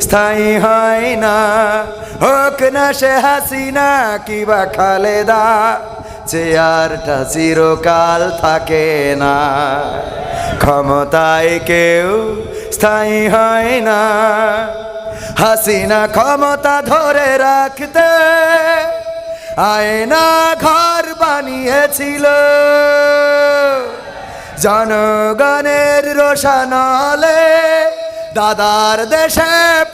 স্থায়ী হয় না। হোক না সে হাসিনা কিবা খালেদা চেয়ারটা চিরকাল থাকে না। ক্ষমতায় কেউ স্থায়ী হয় না। হাসিনা ক্ষমতা ধরে রাখতে আয়না ঘর বানিয়েছিল। জনগণের রোশানলে দাদার দেশে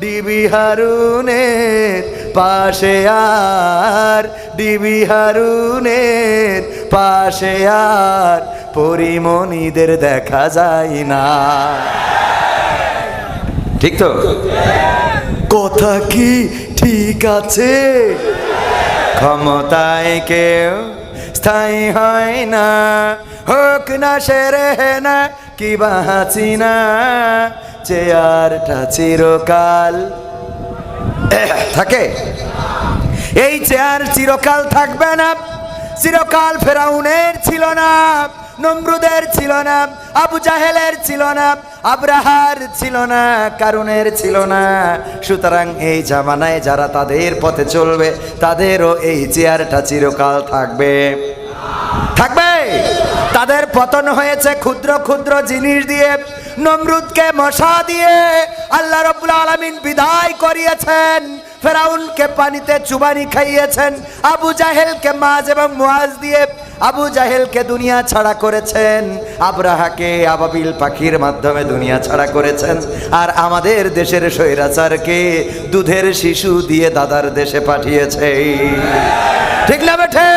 ডিবি হারুনের পাশে আর, ডিবি হারুনের পাশে আর, পরিমণিদের দেখা যায় না। ঠিক তো? কথা কি ঠিক আছে? ক্ষমতায় কেউ স্থায়ী হয় না। হোক না সে রেহে না, কি বাঁচি না। চেয়ারটা চিরকাল। থাকে। এই চেয়ার চিরকাল থাকবে না, চিরকাল ফেরাউনের ছিল না, নমরুদের ছিল না, আবু জাহেলের ছিল না, আব্রাহার ছিল না, কারুনের ছিল না। সুতরাং এই জামানায় যারা তাদের পথে চলবে, তাদেরও এই চেয়ারটা চিরকাল থাকবে। থাকবে? তাদের পতন হয়েছে ক্ষুদ্র ক্ষুদ্র জিনিস দিয়ে, নমরুদকে মশা দিয়ে। আল্লাহ রব্বুল আলমিন বিদায় করিয়েছেন। ফেরাউনকে পানিতে চুবানি খাইয়েছেন, আবু জাহেলকে মাছ এবং মোয়াজ দিয়ে আবু জাহেলকে দুনিয়া ছাড়া করেছেন, আবরাহাকে আবাবিল পাখির মাধ্যমে দুনিয়া ছাড়া করেছেন। আর আমাদের দেশের স্বৈরাচারকে দুধের শিশু দিয়ে দাদার দেশে পাঠিয়েছে। ঠিক না বেঠে?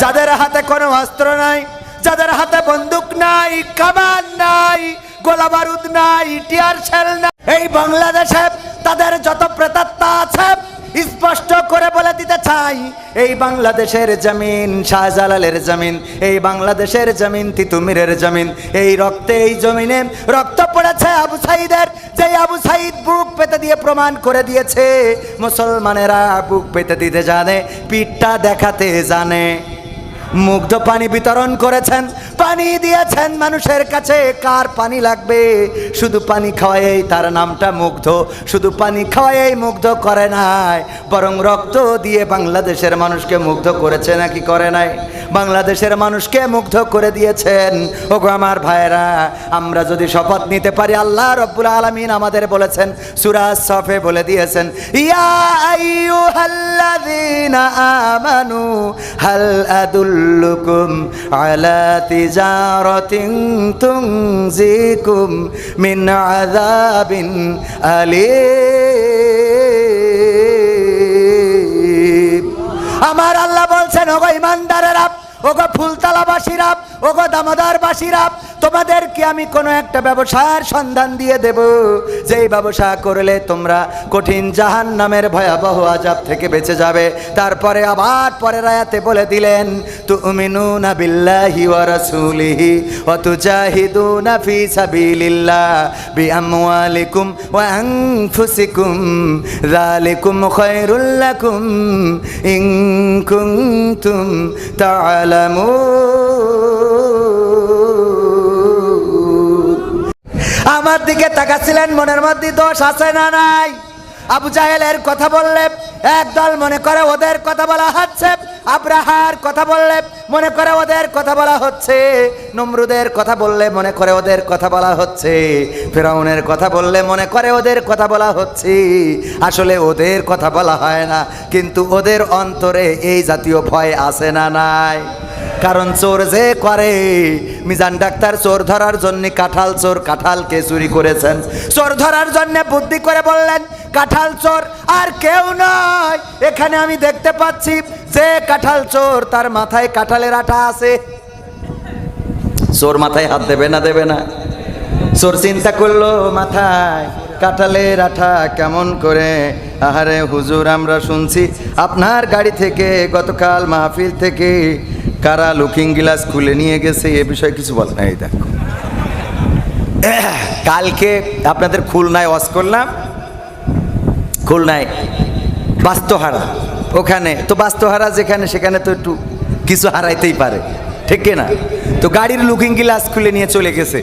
যাদের হাতে কোনো অস্ত্র নাই যাদের হাতে বন্দুক নাই, কামান নাই, গোলা বারুদ নাই, টিয়ার শেল নাই, এই বাংলাদেশে তাদের যত প্রেতাত্মা আছে, স্পষ্ট করে বলে দিতে চাই, এই বাংলাদেশের জমিন, শাহজালালের জমিন, এই বাংলাদেশের জমিন, তিতুমিরের জমিন, এই রক্তে, এই জমিনে রক্ত পড়েছে আবু সাইদের যে আবু সাইদ বুক পেতে দিয়ে প্রমাণ করে দিয়েছে, মুসলমানেরা বুক পেতে দিতে জানে, পিঠটা দেখাতে জানে। মুগ্ধ পানি বিতরণ করেছেন, পানি দিয়েছেন মানুষের কাছে, কার পানি লাগবে? শুধু পানি খাওয়াই তার নামটা মুগ্ধ, শুধু পানি খাওয়াই মুগ্ধ করে নাই, বরং রক্ত দিয়ে বাংলাদেশের মানুষকে মুগ্ধ করেছে নাকি করে নাই? বাংলাদেশের মানুষকে মুগ্ধ করে দিয়েছেন। ওগো আমার ভাইরা আমরা যদি শপথ নিতে পারি, আল্লাহ রব্বুল আলমিন আমাদের বলেছেন সুরাজ সফে বলে দিয়েছেন, ইয়া আইয়ুহাল্লাযীনা আমানু, হাল আদুল্লুকুম আলা তিজারাতিন তুনজিকুম মিন আযাবিন আলীম। আমার আল্লাহ বলছেন ওগো ইমানদারেরা ওগো ফুলতলাবাসীরা ওগো দামোদরবাসীরা, তোমাদেরকে আমি কোনো একটা ব্যবসার সন্ধান দিয়ে দেব। যেই ব্যবসা করলে তোমরা কঠিন জাহান নামের ভয়াবহ আজাব থেকে বেঁচে যাবে। তারপরে আবার পরের আয়াতে বলে দিলেন, তুমিনুনা বিল্লাহি ওয়া রাসূলিহি ওয়া তুজাহিদুনা ফি সাবিলিল্লাহ বিআমওয়ালিকুম ওয়া আনফুসিকুম। যালিকুম খায়রুল লাকুম ইন কুনতুম তা'লামুন আমার দিকে তাকাচ্ছিলেন মনের মধ্যে দোষ আছে না নাই? আবু জাহেলের কথা বললে, একদল মনে করে ওদের কথা বলা হচ্ছে। আব্রাহার কথা বললে, মনে করে ওদের কথা বলা হচ্ছে। নমরুদের কথা বললে, মনে করে ওদের কথা বলা হচ্ছে। ফেরাউনের কথা বললে, মনে করে ওদের কথা বলা হচ্ছে। আসলে ওদের কথা বলা হয় না, কিন্তু ওদের অন্তরে এই জাতীয় ভয় আছে না নাই? কারণ চোর যে করে। মিজান ডাক্তার চোর ধরার জন্য কাঁঠাল চোর কাঁঠালকে চুরি করেছেন। চোর ধরার জন্য বুদ্ধি করে বললেন, কাঁঠাল চোর আর কেউ নয়। এখানে আমি দেখতে পাচ্ছি যে কাঁঠাল চোর তার মাথায় কাঁঠালের আঠা আছে। চোর মাথায় হাত দেবে না দেবে না। চোর চিন্তা করল, মাথায় কাঁঠালের আঠা কেমন করে? আহারে হুজুর, আমরা শুনছি, আপনার গাড়ি থেকে গতকাল মাহফিল থেকে কারা লুকিং গ্লাস খুলে নিয়ে গেছে, এ বিষয়ে কিছু বলে না এই দেখো। কালকে আপনাদের খুলনায় ওয়াজ করলাম। খুলনায় বাস্তহারা, ওখানে, তো বাস্তহারা যেখানে, সেখানে তো একটু কিছু হারাইতেই পারে, ঠিক না? তো গাড়ির লুকিং গ্লাস খুলে নিয়ে চলে গেছে।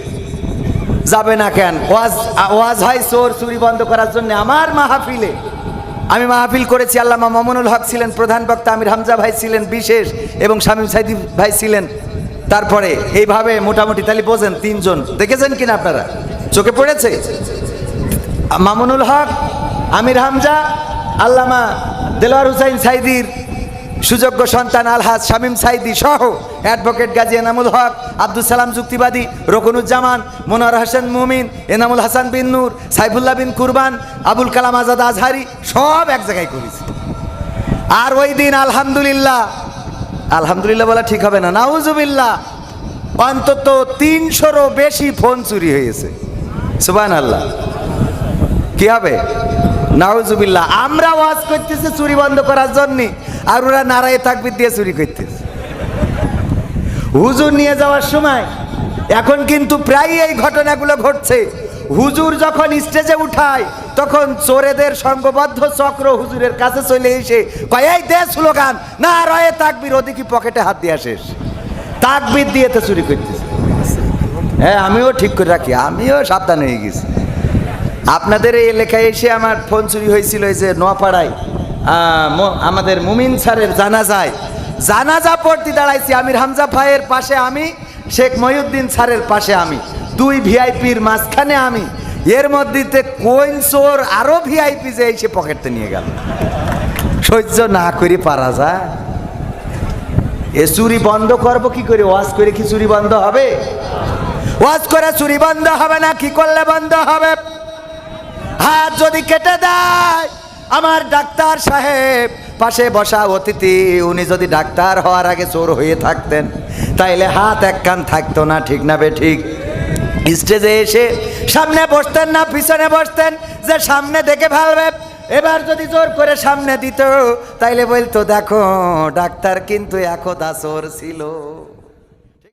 যাবে না কেন? ওয়াজ ওয়াজ হয় চোর চুরি বন্ধ করার জন্য আমার মাহফিলে। আমি মাহফিল করেছি আল্লামা মমনুল হক ছিলেন প্রধান বক্তা, আমির হামজা ভাই ছিলেন বিশেষ, এবং শামীম সাইদি ভাই ছিলেন। তারপরে এইভাবে মোটামুটি তাহলে বোঝেন তিনজন। দেখেছেন কিনা আপনারা? চোখে পড়েছে? মামুনুল হক, আমির হামজা, আল্লামা দেলোয়ার হুসাইন সাইদির সুযোগ্য সন্তান আলহাজ শামীম সাইদি সহ অ্যাডভোকেট গাজী এনামুল হক আব্দুল সালাম যুক্তিবাদী, রকনুজ্জামান মনোয়ার হাসান মুমিন, এনামুল হাসান বিন নূর, সাইফুল্লাহ বিন কুরবান, আবুল কালাম আজাদ আজহারি সব এক জায়গায় করেছি। আর ওই দিন আলহামদুলিল্লাহ আলহামদুলিল্লাহ বলা ঠিক হবে না, নাউজুবিল্লাহ, অন্তত তিনশোরও বেশি ফোন চুরি হয়েছে। সুবান আল্লাহ কি হবে? নাউজুবিল্লাহ, আমরা ওয়াজ করতেছি চুরি বন্ধ করার জন্য, আর ওরা নারায় তাকবির দিয়ে চুরি করতেছে। হুজুর নিয়ে যাওয়ার সময়, এখন কিন্তু প্রায় এই ঘটনাগুলো ঘটছে। হুজুর যখন স্টেজে উঠায়, তখন চোরেদের সঙ্গবদ্ধ চক্র হুজুরের কাছে চলে এসে কয়, এই দে স্লোগান না রয়ে তাকবির। ওদিকে পকেটে হাত দিয়ে শেষ। তাকবির দিয়ে তো চুরি করতেছে। হ্যাঁ আমিও ঠিক করে রাখি, আমিও সাবধান হয়ে গেছি। আপনাদের এই এলাকায় এসে আমার ফোন চুরি হয়েছিল এই যে নোয়াপাড়ায়। আমাদের মুমিন স্যারের জানাজায়। জানাজা পড়তে দাঁড়াইছি আমির হামজা ভাইয়ের পাশে আমি, শেখ মহিউদ্দিন স্যারের পাশে আমি। দুই ভিআইপির মাঝখানে আমি। এর মধ্যে কোইন চোর আরও ভিআইপি যে এসে পকেটে নিয়ে গেল? সহ্য না করে পারা যায় এ চুরি বন্ধ করব কি করে? ওয়াজ করে কি চুরি বন্ধ হবে? ওয়াজ করে চুরি বন্ধ হবে না, কি করলে বন্ধ হবে? হাত যদি কেটে দেয়, আমার ডাক্তার সাহেব, পাশে বসা অতিথি, উনি যদি ডাক্তার হওয়ার আগে চোর হয়ে থাকতেন, তাইলে হাত এক কান থাকতো না, ঠিক না বে ঠিক? স্টেজে এসে সামনে বসতেন না, পিছনে বসতেন, যে সামনে দেখে ফেলবে এবার যদি জোর করে সামনে দিত, তাইলে বলতো, দেখো, ডাক্তার কিন্তু একদা চোর ছিল।